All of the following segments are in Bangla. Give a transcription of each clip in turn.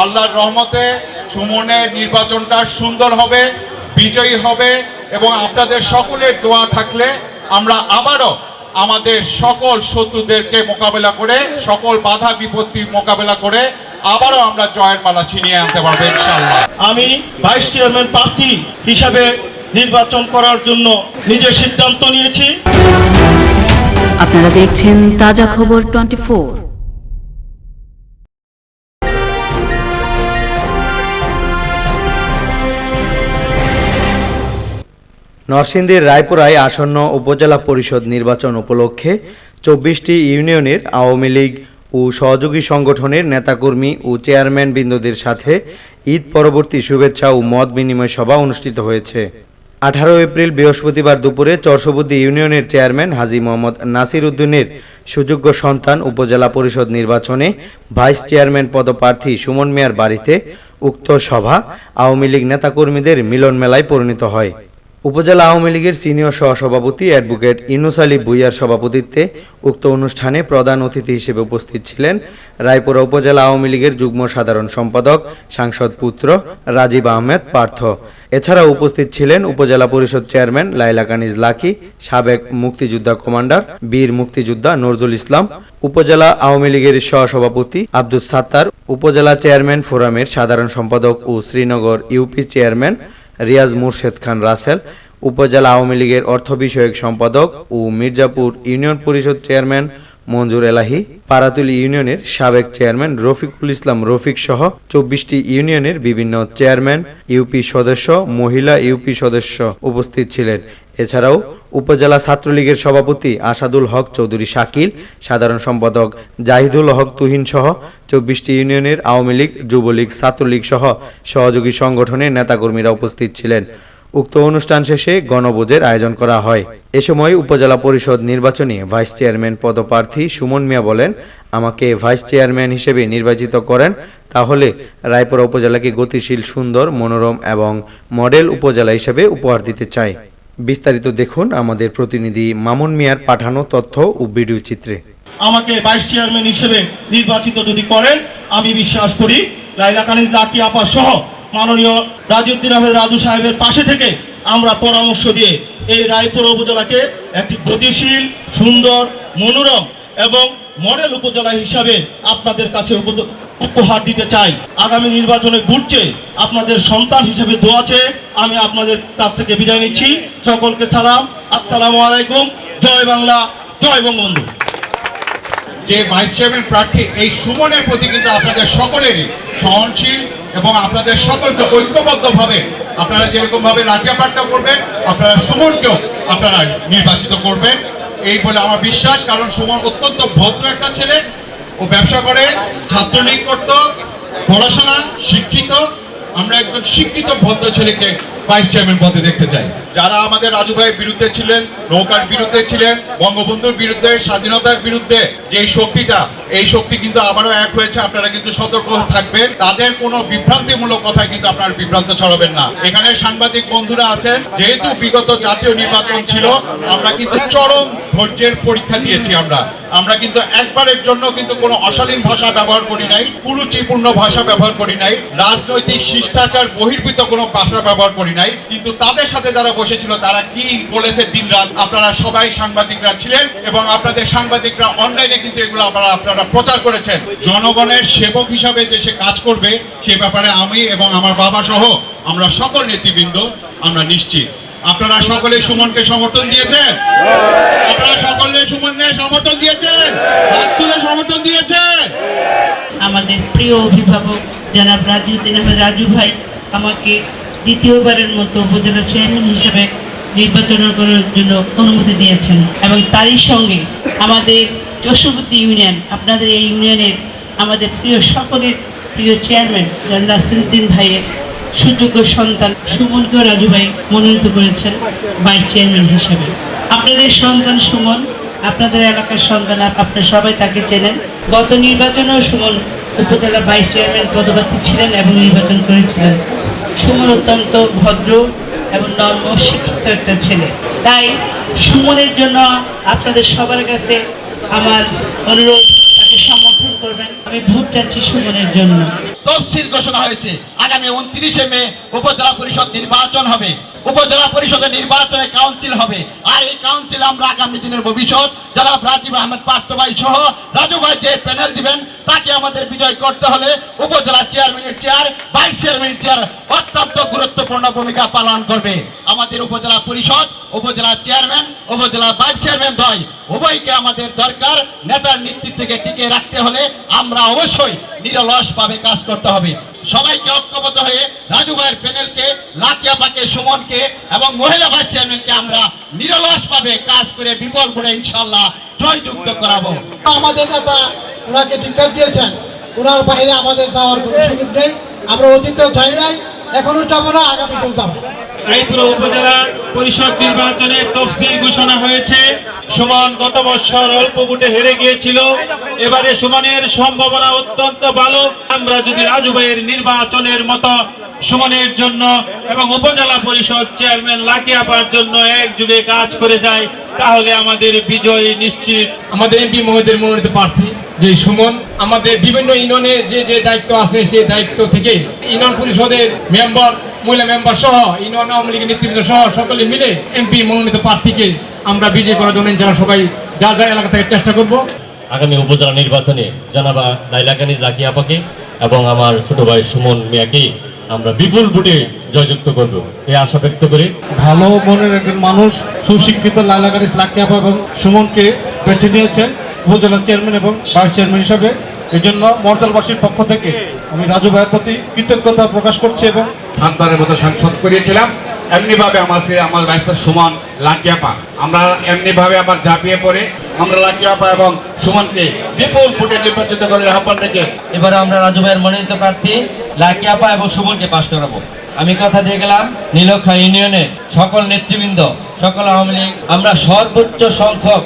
আল্লাহর রহমতে সুমনের নির্বাচনটা সুন্দর হবে বিজয়ী হবে এবং আপনাদের সকলের দোয়া থাকলে আমরা আবারও আমাদের সকল শত্রুদেরকে মোকাবেলা করে সকল বাধা বিপত্তি মোকাবেলা করে আবারও আমরা জয়ের মালা ছিনিয়ে আনতে পারব ইনশাল্লাহ আমি ভাইস চেয়ারম্যান প্রার্থী হিসাবে নির্বাচন করার জন্য নিজের সিদ্ধান্ত নিয়েছি। আপনারা দেখছেন তাজা খবর টোয়েন্টি নরসিংদীর রায়পুরায় আসন্ন উপজেলা পরিষদ নির্বাচন উপলক্ষে চব্বিশটি ইউনিয়নের আওয়ামী লীগ ও সহযোগী সংগঠনের নেতাকর্মী ও চেয়ারম্যান বিন্দুদের সাথে ঈদ পরবর্তী শুভেচ্ছা ও মত বিনিময় সভা অনুষ্ঠিত হয়েছে। আঠারো এপ্রিল বৃহস্পতিবার দুপুরে চরসবুদ্দি ইউনিয়নের চেয়ারম্যান হাজি মোহাম্মদ নাসির উদ্দিনের সুযোগ্য সন্তান উপজেলা পরিষদ নির্বাচনে ভাইস চেয়ারম্যান পদপ্রার্থী সুমন মিয়ার বাড়িতে উক্ত সভা আওয়ামী লীগ নেতাকর্মীদের মিলন মেলায় পরিণত হয়। উপজেলা আওয়ামী লীগের সিনিয়র সহসভাপতি অ্যাডভোকেট ইনুস আলী ভুইয়ার সভাপতিত্বে উক্ত অনুষ্ঠানে প্রধান অতিথি হিসেবে উপস্থিত ছিলেন রায়পুরা উপজেলা আওয়ামী লীগের যুগ্ম সাধারণ সম্পাদক, সাংসদ পুত্র রাজীব আহমেদ পার্থ। এছাড়াও উপস্থিত ছিলেন উপজেলা পরিষদ চেয়ারম্যান লাইলা কানিজ লাকি, সাবেক মুক্তিযোদ্ধা কমান্ডার বীর মুক্তিযোদ্ধা নজরুল ইসলাম, উপজেলা আওয়ামী লীগের সহসভাপতি আব্দুল সাত্তার, উপজেলা চেয়ারম্যান ফোরামের সাধারণ সম্পাদক ও Srinagar UP chairman Riaz Murshed Khan Russell, উপজেলা আওয়ামী লীগের অর্থ বিষয়ক সম্পাদক ও মির্জাপুর ইউনিয়ন পরিষদ চেয়ারম্যান মঞ্জুর এলাহি, পারাতুলি ইউনিয়নের সাবেক চেয়ারম্যান রফিকুল ইসলাম রফিক সহ চব্বিশটি ইউনিয়নের বিভিন্ন চেয়ারম্যান, ইউপি সদস্য, মহিলা ইউপি সদস্য উপস্থিত ছিলেন। এছাড়াও উপজেলা ছাত্রলীগের সভাপতি আসাদুল হক চৌধুরী শাকিল, সাধারণ সম্পাদক জাহিদুল হক তুহিন সহ চব্বিশটি ইউনিয়নের আওয়ামী লীগ, যুবলীগ, ছাত্রলীগ সহ সহযোগী সংগঠনের নেতাকর্মীরা উপস্থিত ছিলেন। উক্ত অনুষ্ঠান শেষে গণভোজের আয়োজন করা হয়। এ সময় উপজেলা পরিষদ নির্বাচনে ভাইস চেয়ারম্যান পদপ্রার্থী সুমন মিয়া বলেন, আমাকে ভাইস চেয়ারম্যান হিসেবে নির্বাচিত করেন, তাহলে রায়পুরা উপজেলাকে গতিশীল, সুন্দর, মনোরম এবং মডেল উপজেলা হিসেবে উপহার দিতে চাই। বিস্তারিত দেখুন আমাদের প্রতিনিধি মামুন মিয়ার পাঠানো তথ্য ও ভিডিও চিত্রে। আমাকে ভাইস চেয়ারম্যান হিসেবে নির্বাচিত যদি করেন, আমি বিশ্বাস করি লাইলা কানিজ, লাকি আপা সহ মাননীয় রাজউদ্দিন আহমেদ রাজু সাহেবের পাশে থেকে আমরা পরামর্শ দিয়ে এই রায়পুর উপজেলাকে একটি গতিশীল, সুন্দর, মনোরম এবং মডেল উপজেলা হিসাবে আপনাদের কাছে উপহার দিতে চাই। আগামী নির্বাচনে ঘুরছে আপনাদের সন্তান হিসেবে দোয়া চেয়ে আমি আপনাদের কাছ থেকে বিদায় নিচ্ছি। সকলকে সালাম। আসসালামু আলাইকুম। জয় বাংলা। জয় বঙ্গবন্ধু। যে ভাইস চেয়ারম্যান প্রার্থী এই সুমনের প্রতি কিন্তু আপনাদের সকলেরই সহনশীল এবং আপনাদের সকলকে ঐক্যবদ্ধভাবে আপনারা যেরকম ভাবে রাজ্য প্রার্থনা করবেন, আপনারা সুমনকেও আপনারা নির্বাচিত করবেন। এই বলে আমার বিশ্বাস, কারণ সুমন অত্যন্ত ভদ্র একটা ছেলে। ও ব্যবসা করে, ছাত্রলীগ করতো, পড়াশোনা শিক্ষিত। আমরা একজন শিক্ষিত ভদ্র ছেলেকে ভাইস চেয়ারম্যান পদে দেখতে চাই। যারা আমাদের রাজু ভাইয়ের বিরুদ্ধে ছিলেন, নৌকার বিরুদ্ধে ছিলেন, বঙ্গবন্ধুর বিরুদ্ধে, স্বাধীনতার বিরুদ্ধে যে শক্তিটা এই শক্তি কিন্তু আবারও এক হয়েছে, আপনারা কিন্তু সতর্ক থাকবেন। তাদের কোনো বিভ্রান্তিমূলক কথায় কিন্তু আপনারা বিভ্রান্ত ছড়াবেন না। এখানে সাংবাদিক বন্ধুরা আছেন, যেহেতু বিগত জাতীয় নির্বাচন ছিল, আমরা কিন্তু চরম ধৈর্যের পরীক্ষা দিয়েছি আমরা। আমরা কিন্তু একবারের জন্য কিন্তু কোনো অশালীন ভাষা ব্যবহার করি নাই, কুরুচিপূর্ণ ভাষা ব্যবহার করি নাই, রাজনৈতিক শিষ্টাচার বহির্ভূত কোনো ভাষা ব্যবহার করি নাই, কিন্তু তাদের সাথে যারা বসেছিল, তারা কি বলেছে দিনরাত? আপনারা সবাই সাংবাদিকরা ছিলেন এবং আপনাদের সাংবাদিকরা অনলাইনে কিন্তু এগুলো আপনারা আপনারা প্রচার করেছেন, জনগণের সেবক হিসাবে যে সে কাজ করবে, সে ব্যাপারে আমি এবং আমার বাবা সহ আমরা সকল নেতৃবৃন্দ, আমরা নিশ্চিত। আপনারা সকলে সুমনকে সমর্থন দিয়েছেন? আপনারা সকলে সুমনকে সমর্থন দিয়েছেন? হাত তুলে সমর্থন দিয়েছেন? আমাদের প্রিয় অভিভাবক জনাব রাজুদ্দিন আহমেদ রাজু ভাই, আমাকে দ্বিতীয়বারের মতো উপজেলা চেয়ারম্যান হিসেবে নির্বাচন করার জন্য অনুমতি দিয়েছেন এবং তারই সঙ্গে আমাদের যশোবতী ইউনিয়ন, আপনাদের এই ইউনিয়নের আমাদের প্রিয় সকলের প্রিয় চেয়ারম্যান নাসিরুদ্দিন ভাইয়ের সুযোগ্য সন্তান সুমনকে রাজু ভাই মনোনীত করেছেন ভাইস চেয়ারম্যান হিসেবে। আপনাদের সন্তান সুমন, আপনাদের এলাকার সন্তান, আপনারা সবাই তাকে চেনেন। গত নির্বাচনেও সুমন উপজেলা ভাইস চেয়ারম্যান পদপ্রার্থী ছিলেন এবং নির্বাচন করেছিলেন। সুমন অত্যন্ত ভদ্র এবং নর্ম শিক্ষিত একটা ছেলে। তাই সুমনের জন্য আপনাদের সবার কাছে আমার অনুরোধ, তাকে সমর্থন করবেন। আমি ভোট চাচ্ছি সুমনের জন্য। তফসিল ঘোষণা হয়েছে। আগামী উনত্রিশে মে উপজেলা পরিষদ নির্বাচন হবে। উপজেলা পরিষদের নির্বাচনে কাউন্সিল হবে। আর এই কাউন্সিল আমরা আগামী দিনের ভবিষ্যৎ যারা রাজীব আহমেদ পার্থ ভাই সহ রাজু ভাই যে প্যানেল দিবেন, তাকে আমাদের বিজয় করতে হলে উপজেলা চেয়ারম্যানের চেয়ার ভাইস চেয়ারম্যানের চেয়ার অত্যন্ত গুরুত্বপূর্ণ ভূমিকা পালন করবে। আমাদের উপজেলা পরিষদ, উপজেলা চেয়ারম্যান উপজেলা ভাইস চেয়ারম্যান দয় উভয়কে আমাদের দরকার নেতার নেতৃত্ব থেকে টিকে রাখতে হলে আমরা অবশ্যই নিরলস ভাবে কাজ করতে হবে। সবাইকে ঐক্যবদ্ধ হয়ে রাজু ভাইয়ের প্যানেলকে লাকিয়াপাকে সুমনকে এবং মহিলা ভাইস চেয়ারম্যানকে আমরা নিরলস ভাবে কাজ করে বিপল করে ইনশাল্লাহ জয়যুক্ত করাবো। আমাদের নেতা ওনাকে টিকার দিয়েছেন। ওনার বাইরে আমাদের যাওয়ার কোনো সুযোগ নেই। আমরা অতীতেও যাই নাই এখনও যাব না আগামী যাব। রায়পুর উপজেলা পরিষদ নির্বাচনে তফসিল ঘোষণা হয়েছে। সুমন গত বছর অল্প ভোটে হেরে গিয়েছিল। এবারে সুমনের সম্ভাবনা অত্যন্ত ভালো। আমরা যদি রাজু ভাইয়ের নির্বাচনের মতো সুমনের জন্য এবং উপজেলা পরিষদ চেয়ারম্যান লাকি আপার জন্য একযুগে কাজ করে যাই তাহলে আমাদের বিজয় নিশ্চিত। আমাদের এমপি মহোদয়ের মনোনীত প্রার্থী, যে সুমন, আমাদের বিভিন্ন ইউনিয়নে যে যে দায়িত্ব আছে সেই দায়িত্ব থেকে ইউনিয়ন পরিষদের মেম্বার মহিলা মেম্বার সহ ইউনিয়ন আওয়ামী লীগের নেতৃবৃন্দ সহ সকলে মিলে এমপি মনোনীত প্রার্থীকে আমরা বিজয় করার জন্য যারা সবাই যার যার এলাকা থেকে চেষ্টা করব। আগামী উপজেলা নির্বাচনে জানাবা লাইলা কানিজ লাকি আপাকে এবং আমার ছোট ভাই সুমন মিয়াকে আমরা বিপুল ভোটে জয়যুক্ত করব। এই আশা ব্যক্ত করে ভালো মনের একজন মানুষ সুশিক্ষিত লাইলাগারি লাকিয়াপা এবং সুমনকে বেছে নিয়েছেন উপজেলা চেয়ারম্যান এবং ভাইস চেয়ারম্যান হিসাবে। এই জন্য মর্দালবাসীর পক্ষ থেকে আমি রাজু ভাইয়ের প্রতি কৃতজ্ঞতা প্রকাশ করছি এবং সাতবারের মতো সাংসদ করিয়েছিলাম। এমনি ভাবে আমাকে আমার রাস্তা সুমন লাকিয়াপা আমরা এমনিভাবে আবার ঝাঁপিয়ে পড়ে। আমরা লাকিয়াপা এবং সুমনকে বিপুল ফুটে নির্বাচিত করে আহ্বান রেখে এবারে আমরা রাজু ভাইয়ের মনোনীত প্রার্থী লাকি আপা এবং সুমনকে পাশ করাবো। আমি কথা দিয়ে গেলাম নীলক্ষা ইউনিয়নের সকল নেতৃবৃন্দ সকল আওয়ামী লীগ আমরা সর্বোচ্চ সংখ্যক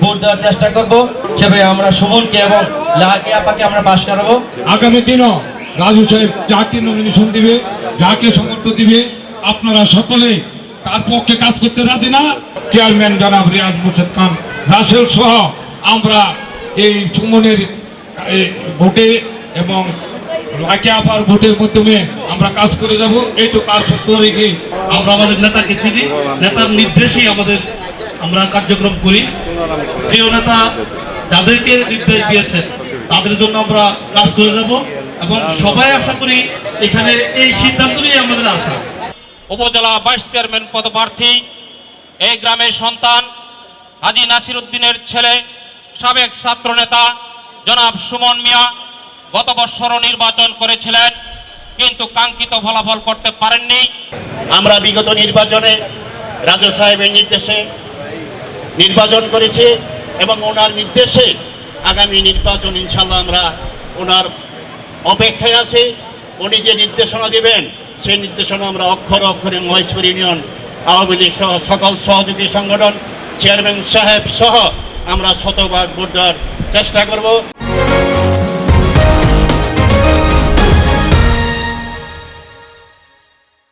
ভোট দেওয়ার চেষ্টা করব। সেভাবে আমরা সুমনকে এবং লাকি আপাকে আমরা পাশ করাবো। আগামী দিনও রাজু সাহেব যাকে নমিনেশন দিবে। যাকে সমর্থ দিবে, আপনারা সকলে তার পক্ষে কাজ করতে রাজি না। চেয়ারম্যান জনাব রিয়াজ মুর্শেদ খান, রাসেল সহ আমরা এই সুমনের ভোটে এবং লাকি আপার ভোটের মাধ্যমে আমরা কাজ করে যাব। এইটুকু কাজ সত্য রেখে আমরা আমাদের নেতাকে চিনি, নেতার নির্দেশেই আমাদের আমরা কার্যক্রম করি। প্রিয় নেতা, যাদেরকে নির্দেশ দিয়েছেন, তাদের জন্য আমরা কাজ করে যাব। এবং সবাই আশা করি এখানে এই সিদ্ধান্ত নিয়ে আমাদের আশা। উপজেলা ভাইস চেয়ারম্যান পদপ্রার্থী এই গ্রামের সন্তান হাজি নাসির উদ্দিনের ছেলে সাবেক ছাত্র নেতা জনাব সুমন মিয়া গত বৎসরও নির্বাচন করেছিলেন কিন্তু কাঙ্ক্ষিত ফলাফল করতে পারেননি। আমরা বিগত নির্বাচনে রাজু সাহেবের নির্দেশে নির্বাচন করেছি এবং ওনার নির্দেশে আগামী নির্বাচন ইনশাল্লাহ আমরা ওনার অপেক্ষায় আছে, উনি যে নির্দেশনা দেবেন, সেই নির্দেশনা আমরা অক্ষর অক্ষরে মহেশপুর ইউনিয়ন আওয়ামী লীগ সহ সকল সহযোগী সংগঠন, চেয়ারম্যান সাহেব সহ আমরা শতভাগ দেওয়ার চেষ্টা করব।